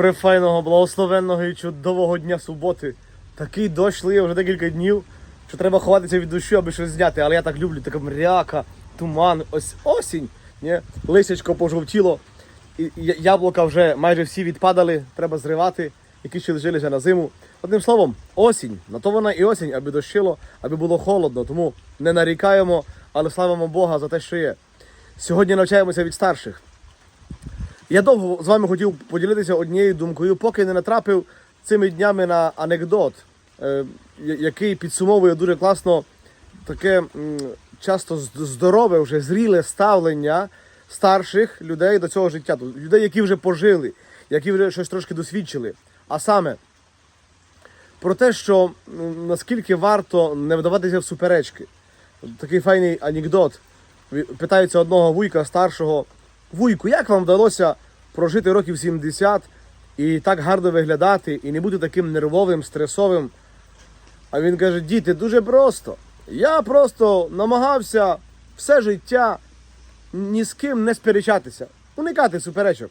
прифайного, благословенного і чудового дня суботи. Такий дощ лиє вже декілька днів, що треба ховатися від дощу, аби щось зняти. Але я так люблю, така мряка, туман, ось осінь. Ні? Лисячко пожовтіло, і яблука вже майже всі відпадали, треба зривати, які ще лишилися на зиму. Одним словом, осінь. На то вона і осінь, аби дощило, аби було холодно. Тому не нарікаємо, але славимо Бога за те, що є. Сьогодні навчаємося від старших. Я довго з вами хотів поділитися однією думкою, поки не натрапив цими днями на анекдот, е, який підсумовує дуже класно таке часто здорове, вже зріле ставлення старших людей до цього життя, людей, які вже пожили, які вже щось трошки досвідчили. А саме про те, що наскільки варто не вдаватися в суперечки. Такий файний анекдот. Питається одного вуйка старшого. Вуйку, як вам вдалося прожити років 70 і так гарно виглядати, і не бути таким нервовим, стресовим? А він каже: діти, дуже просто. Я просто намагався все життя ні з ким не сперечатися, уникати суперечок.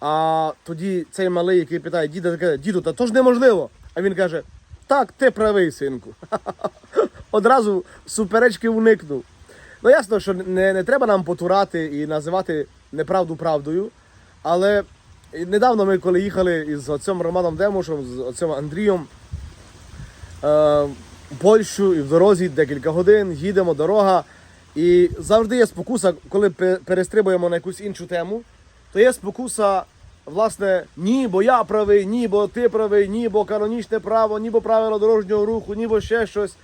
А тоді цей малий, який питає, діда, каже, діду, та то ж неможливо. А він каже: Так, ти правий, синку. Одразу суперечки уникнув. Ну ясно, що не, не треба нам потурати і називати неправду правдою. Але недавно ми, коли їхали із отцем Романом Демушем, з отцем Андрієм е, в Польщу і в дорозі декілька годин, їдемо, дорога. І завжди є спокуса, коли перестрибуємо на якусь іншу тему, то є спокуса, власне, ні, бо я правий, ні, бо ти правий, ні, бо канонічне право, ні, бо правила дорожнього руху, ні, бо ще щось.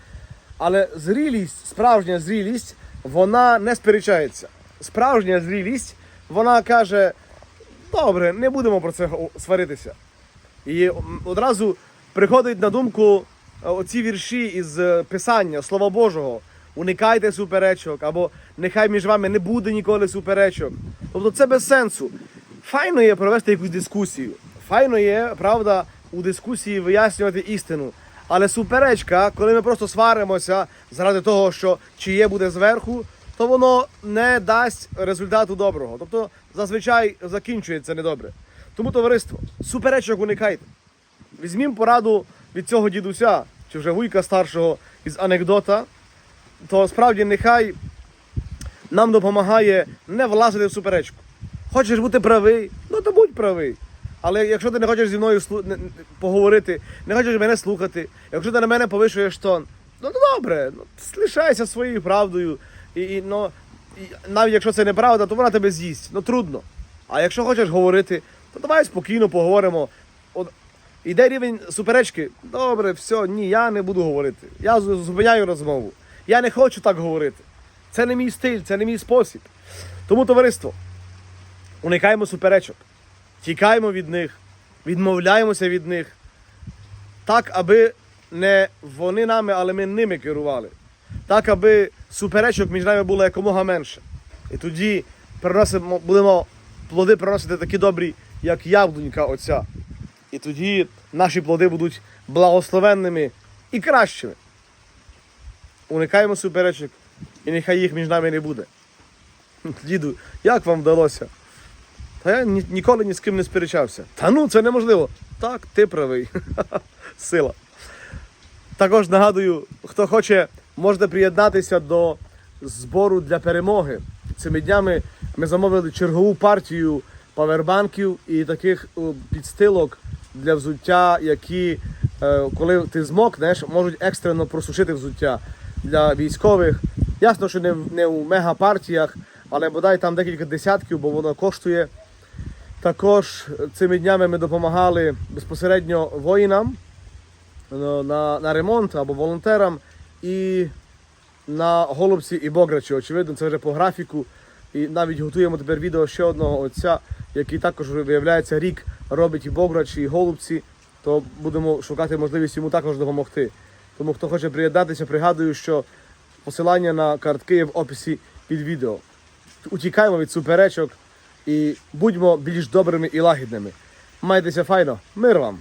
Але зрілість, справжня зрілість, вона не сперечається. Справжня зрілість, вона каже: добре, не будемо про це сваритися. І одразу приходить на думку е, оці вірші із е, Писання, Слова Божого. Уникайте суперечок, або нехай між вами не буде ніколи суперечок. Тобто це без сенсу. Файно є провести якусь дискусію. Файно є, правда, у дискусії вияснювати істину. Але суперечка, коли ми просто сваримося заради того, що чиє буде зверху, то воно не дасть результату доброго. Тобто зазвичай закінчується недобре. Тому, товариство, суперечок уникайте. Візьмімо пораду від цього дідуся, чи вже вуйка старшого із анекдота, то справді нехай нам допомагає не влазити в суперечку. Хочеш бути правий, ну то будь правий. Але якщо ти не хочеш зі мною слу- не- поговорити, не хочеш мене слухати, якщо ти на мене повишуєш тон, ну добре, ну, лишайся своєю правдою. І, і, ну, і навіть якщо це неправда, то вона тебе з'їсть. Ну трудно. А якщо хочеш говорити, то давай спокійно поговоримо. От, іде рівень суперечки. Добре, все, ні, я не буду говорити. Я зупиняю розмову. Я не хочу так говорити. Це не мій стиль, це не мій спосіб. Тому, товариство, уникаємо суперечок, тікаємо від них, відмовляємося від них, так, аби не вони нами, але ми ними керували. Так, аби суперечок між нами було якомога менше. І тоді будемо плоди приносити такі добрі, як яблунька оця. І тоді наші плоди будуть благословенними і кращими. Уникаємо суперечок, і нехай їх між нами не буде. Діду, як вам вдалося? Та я ні, ніколи ні з ким не сперечався. Та ну, це неможливо. Так, ти правий. Сила. Також нагадую, хто хоче, можете приєднатися до збору для перемоги. Цими днями ми замовили чергову партію павербанків і таких підстилок для взуття, які, е, коли ти змокнеш, можуть екстрено просушити взуття для військових. Ясно, що не, в- не у мегапартіях, але бодай там декілька десятків, бо воно коштує. Також цими днями ми допомагали безпосередньо воїнам ну, на, на ремонт або волонтерам і на голубці і бограчі. Очевидно, це вже по графіку. І навіть готуємо тепер відео ще одного отця, який також виявляється рік робить і бограчі, і голубці. То будемо шукати можливість йому також допомогти. Тому хто хоче приєднатися, пригадую, що посилання на картки є в описі під відео. Утікаємо від суперечок і будьмо більш добрими і лагідними. Майтеся файно, мир вам!